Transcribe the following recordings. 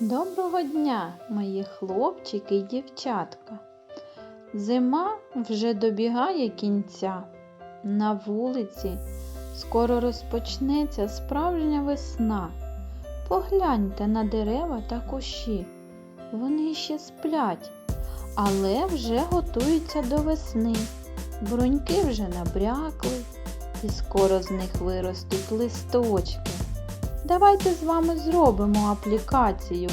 Доброго дня, мої хлопчики й дівчатка. Зима вже добігає кінця. На вулиці скоро розпочнеться справжня весна. Погляньте на дерева та кущі. Вони ще сплять, але вже готуються до весни. Бруньки вже набрякли, і скоро з них виростуть листочки. Давайте з вами зробимо аплікацію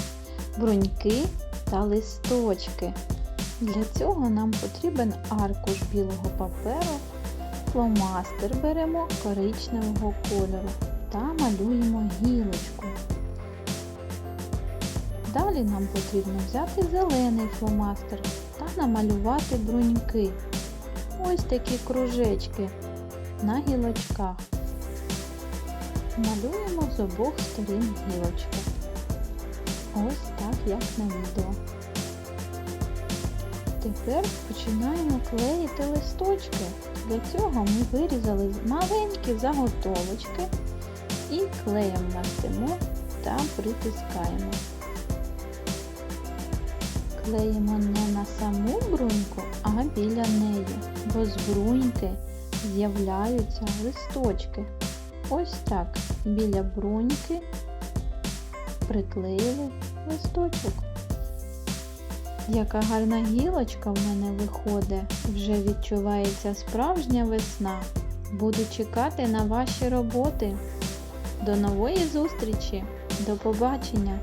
бруньки та листочки. Для цього нам потрібен аркуш білого паперу, фломастер беремо коричневого кольору та малюємо гілочку. Далі нам потрібно взяти зелений фломастер та намалювати бруньки. Ось такі кружечки на гілочках. Малюємо з обох сторін гілочки. Ось так, як на відео. Тепер починаємо клеїти листочки. Для цього ми вирізали маленькі заготовочки і клеєм мастимо та притискаємо. Клеїмо не на саму бруньку, а біля неї, бо з бруньки з'являються листочки. Ось так біля бруньки приклеїли листочок. Яка гарна гілочка в мене виходить, вже відчувається справжня весна. Буду чекати на ваші роботи. До нової зустрічі! До побачення!